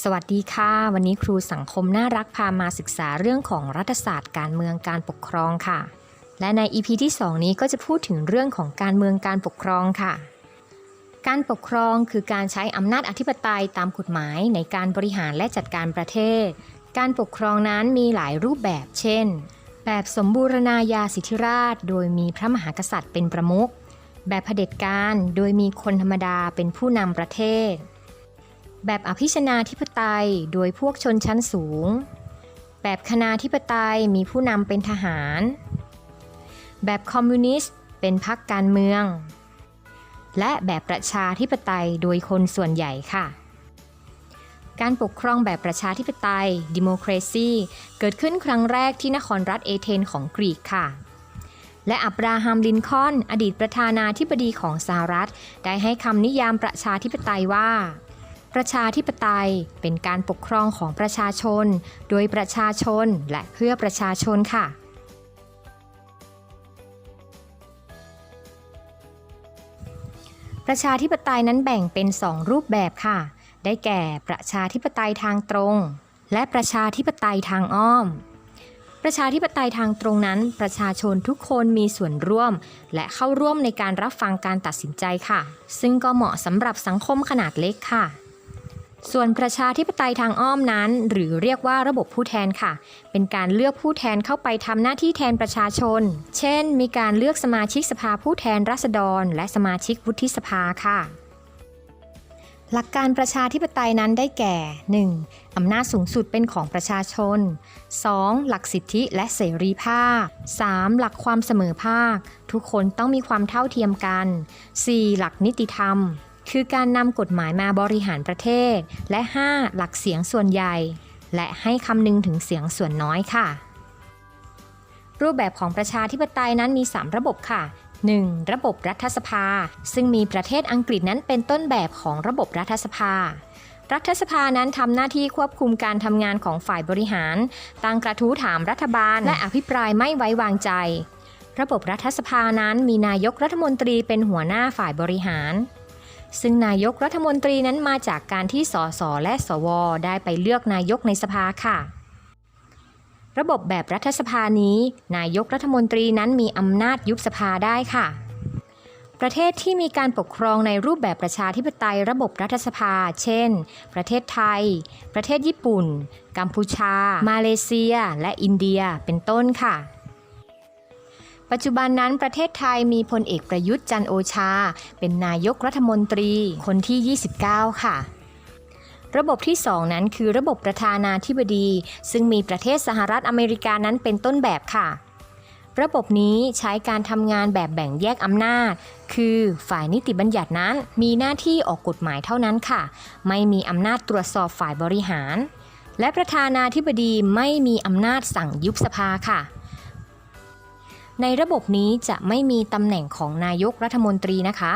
สวัสดีค่ะ วันนี้ครูสังคมน่ารักพามาศึกษาเรื่องของรัฐศาสตร์การเมืองการปกครองค่ะ และใน EP ที่ 2 นี้ก็จะพูดถึงเรื่องของการเมืองการปกครองค่ะ การปกครองคือการใช้อำนาจอธิปไตยตามกฎหมายในการบริหารและจัดการประเทศ การปกครองนั้นมีหลายรูปแบบ เช่น แบบสมบูรณาญาสิทธิราช โดยมีพระมหากษัตริย์เป็นประมุข แบบเผด็จการ โดยมีคนธรรมดาเป็นผู้นำประเทศ แบบอภิชนาธิปไตยโดยพวกชนชั้นสูง แบบคณาธิปไตยมีผู้นำเป็นทหาร แบบคอมมิวนิสต์เป็นพรรคการเมือง และแบบประชาธิปไตยโดยคนส่วนใหญ่ค่ะ การปกครองแบบประชาธิปไตย democracy เกิดขึ้นครั้งแรกที่นครรัฐเอเธนของกรีกค่ะและอับราฮัมลินคอน อดีตประธานาธิบดีของสหรัฐ ได้ให้คำนิยามประชาธิปไตยว่า ประชาธิปไตยเป็นการปกครองของประชาชน โดยประชาชนและเพื่อประชาชนค่ะ ประชาธิปไตยนั้นแบ่งเป็น2รูปแบบค่ะ ได้แก่ประชาธิปไตยทางตรง และประชาธิปไตยทางอ้อมประชาธิปไตยทางตรงนั้น ประชาชนทุกคนมีส่วนร่วม และเข้าร่วมในการรับฟังการตัดสินใจค่ะ ซึ่งก็เหมาะสำหรับสังคมขนาดเล็กค่ะ ส่วนประชาธิปไตยทางอ้อมนั้น หรือเรียกว่าระบบผู้แทนค่ะ เป็นการเลือกผู้แทนเข้าไปทำหน้าที่แทนประชาชน เช่น มีการเลือกสมาชิกสภาผู้แทนราษฎร และสมาชิกวุฒิสภาค่ะ หลักการประชาธิปไตยนั้นได้แก่ 1. อำนาจสูงสุดเป็นของประชาชน 2. หลักสิทธิและเสรีภาพ 3. หลักความเสมอภาค ทุกคนต้องมีความเท่าเทียมกัน 4. หลักนิติธรรม คือการนำกฎหมายมาบริหารประเทศ และ 5. หลักเสียงส่วนใหญ่ และให้คำนึงถึงเสียงส่วนน้อยค่ะ รูปแบบของประชาธิปไตยนั้นมี 3 ระบบค่ะ 1. ระบบรัฐสภา ซึ่งมีประเทศอังกฤษนั้นเป็นต้นแบบของระบบรัฐสภา รัฐสภานั้นทำหน้าที่ควบคุมการทำงานของฝ่ายบริหารตั้งกระทู้ถามรัฐบาล และอภิปรายไม่ไว้วางใจ ระบบรัฐสภานั้นมีนายกรัฐมนตรีเป็นหัวหน้าฝ่ายบริหาร ซึ่งนายกรัฐมนตรีนั้นมาจากการที่สสและสว ได้ไปเลือกนายกในสภาค่ะ ระบบแบบรัฐสภานี้ นายกรัฐมนตรีนั้นมีอำนาจยุบสภาได้ค่ะ ประเทศที่มีการปกครองในรูปแบบประชาธิปไตยระบบรัฐสภา เช่น ประเทศไทย ประเทศญี่ปุ่น กัมพูชา มาเลเซีย และอินเดีย เป็นต้นค่ะ ปัจจุบันนั้นประเทศไทยมีพลเอกประยุทธ์จันโอชา เป็นนายกรัฐมนตรีคนที่ 29 ค่ะระบบที่ 2 นั้นคือระบบประธานาธิบดี ซึ่งมีประเทศสหรัฐอเมริกานั้นเป็นต้นแบบค่ะ ระบบนี้ใช้การทำงานแบบแบ่งแยกอำนาจ คือฝ่ายนิติบัญญัตินั้นมีหน้าที่ออกกฎหมายเท่านั้นค่ะ ไม่มีอำนาจตรวจสอบฝ่ายบริหาร และประธานาธิบดีไม่มีอำนาจสั่งยุบสภาค่ะ ในระบบนี้จะไม่มีตำแหน่งของนายกรัฐมนตรีนะคะ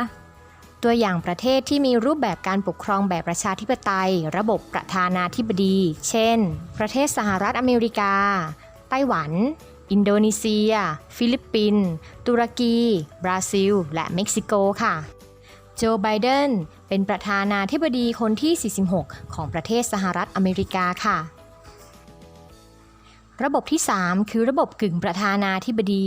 ตัวอย่างประเทศที่มีรูปแบบการปกครองแบบประชาธิปไตย ระบบประธานาธิบดี เช่น ประเทศสหรัฐอเมริกา ไต้หวัน อินโดนีเซีย ฟิลิปปินส์ตุรกี บราซิล และเม็กซิโกค่ะโจไบเดนเป็นประธานาธิบดีคนที่ 46 ของประเทศสหรัฐอเมริกาค่ะ ระบบที่ 3 คือระบบกึ่งประธานาธิบดี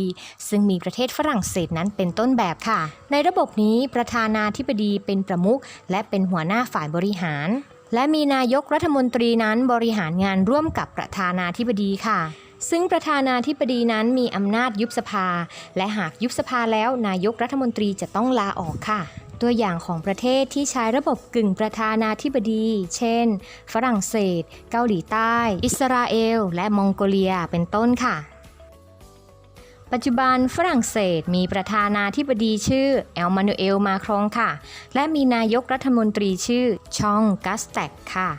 ซึ่งมีประเทศฝรั่งเศสนั้นเป็นต้นแบบค่ะ ในระบบนี้ประธานาธิบดีเป็นประมุขและเป็นหัวหน้าฝ่ายบริหาร และมีนายกรัฐมนตรีนั้นบริหารงานร่วมกับประธานาธิบดีค่ะซึ่งประธานาธิบดีนั้นมีอำนาจยุบสภา และหากยุบสภาแล้วนายกรัฐมนตรีจะต้องลาออกค่ะ ตัวอย่างของประเทศที่ใช้ระบบกึ่งประธานาธิบดี เช่น ฝรั่งเศส เกาหลีใต้ อิสราเอล และมองโกเลียเป็นต้นค่ะ ปัจจุบันฝรั่งเศสมีประธานาธิบดีชื่อเอลมานูเอลมาครองค่ะ และมีนายกรัฐมนตรีชื่อชองกัสแตกค่ะ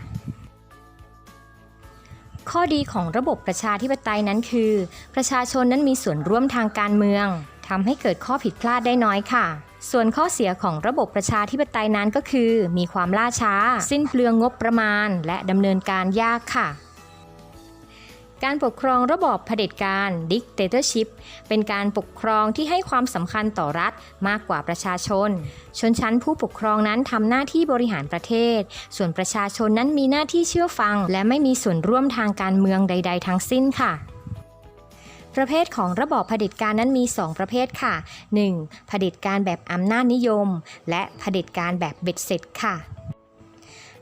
ข้อดีของระบบประชาธิปไตยนั้นคือ ประชาชนนั้นมีส่วนร่วมทางการเมืองทำให้เกิดข้อผิดพลาดได้น้อยค่ะ ส่วนข้อเสียของระบบประชาธิปไตยนั้นก็คือ มีความล่าช้า สิ้นเปลืองงบประมาณ และดำเนินการยากค่ะ การปกครองระบอบเผด็จการ dictatorship เป็นการปกครองที่ให้ความสำคัญต่อรัฐมากกว่าประชาชน ชนชั้นผู้ปกครองนั้นทำหน้าที่บริหารประเทศ ส่วนประชาชนนั้นมีหน้าที่เชื่อฟัง และไม่มีส่วนร่วมทางการเมืองใด ๆ ทั้งสิ้นค่ะ ประเภทของระบอบเผด็จการนั้นมี 2 ประเภทค่ะ 1. เผด็จการแบบอำนาจนิยม และเผด็จการแบบเบ็ดเสร็จค่ะ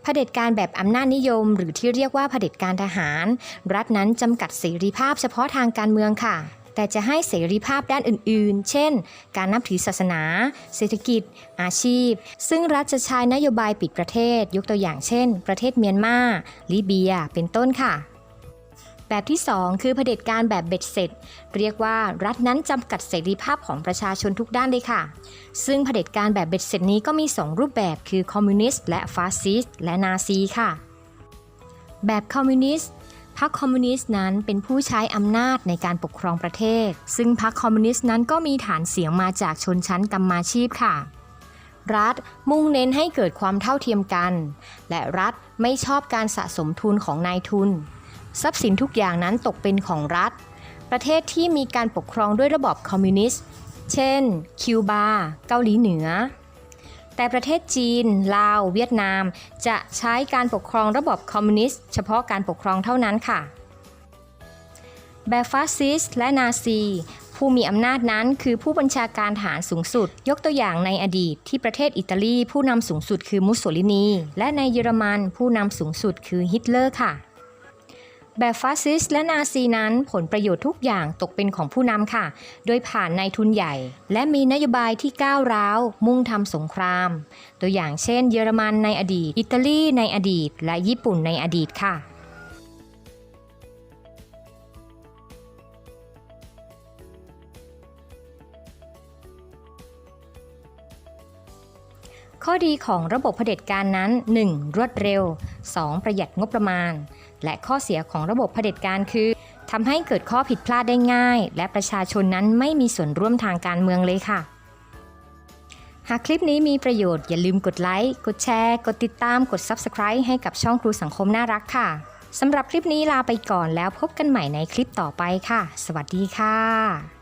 เผด็จการแบบอำนาจนิยม หรือที่เรียกว่าเผด็จการทหาร รัฐนั้นจำกัดเสรีภาพเฉพาะทางการเมืองค่ะแต่จะให้เสรีภาพด้านอื่นๆ เช่น การนับถือศาสนา เศรษฐกิจ อาชีพ ซึ่งรัฐจะใช้นโยบายปิดประเทศ ยกตัวอย่างเช่น ประเทศเมียนมา ลิเบีย เป็นต้นค่ะ แบบที่ 2 คือเผด็จการแบบเบ็ดเสร็จ เรียกว่ารัฐนั้นจำกัดเสรีภาพของประชาชนทุกด้านเลยค่ะ ซึ่งเผด็จการแบบเบ็ดเสร็จนี้ก็มี 2 รูปแบบคือคอมมิวนิสต์และฟาสซิสต์และนาซีค่ะ แบบคอมมิวนิสต์พรรคคอมมิวนิสต์นั้นเป็นผู้ใช้อำนาจในการปกครองประเทศ ซึ่งพรรคคอมมิวนิสต์นั้นก็มีฐานเสียงมาจากชนชั้นกรรมาชีพค่ะ รัฐมุ่งเน้นให้เกิดความเท่าเทียมกัน และรัฐไม่ชอบการสะสมทุนของนายทุน ทรัพย์สินทุกอย่างนั้นตกเป็นของรัฐ ประเทศที่มีการปกครองด้วยระบอบคอมมิวนิสต์ เช่น คิวบา เกาหลีเหนือ แต่ประเทศจีน ลาว เวียดนาม จะใช้การปกครองระบอบคอมมิวนิสต์ เฉพาะการปกครองเท่านั้นค่ะ แบบฟาสซิสต์และนาซีผู้มีอำนาจนั้นคือผู้บัญชาการทหารสูงสุด ยกตัวอย่างในอดีตที่ประเทศอิตาลีผู้นำสูงสุดคือมุสโสลินี และในเยอรมันผู้นำสูงสุดคือฮิตเลอร์ค่ะ แบบฟาสซิสต์และนาซีนั้นผลประโยชน์ทุกอย่างตกเป็นของผู้นำค่ะ โดยผ่านนายทุนใหญ่ และมีนโยบายที่ก้าวร้าว มุ่งทำสงคราม ตัวอย่างเช่น เยอรมันในอดีต อิตาลีในอดีต และญี่ปุ่นในอดีตค่ะ ข้อดีของระบบเผด็จการนั้น 1. รวดเร็ว 2. ประหยัดงบประมาณ และข้อเสียของระบบเผด็จการคือทำให้เกิดข้อผิดพลาดได้ง่าย และประชาชนนั้นไม่มีส่วนร่วมทางการเมืองเลยค่ะ หากคลิปนี้มีประโยชน์อย่าลืมกดไลค์ กดแชร์ กดติดตาม กด Subscribe ให้กับช่องครูสังคมน่ารักค่ะสำหรับคลิปนี้ลาไปก่อนแล้วพบกันใหม่ในคลิปต่อไปค่ะ สวัสดีค่ะ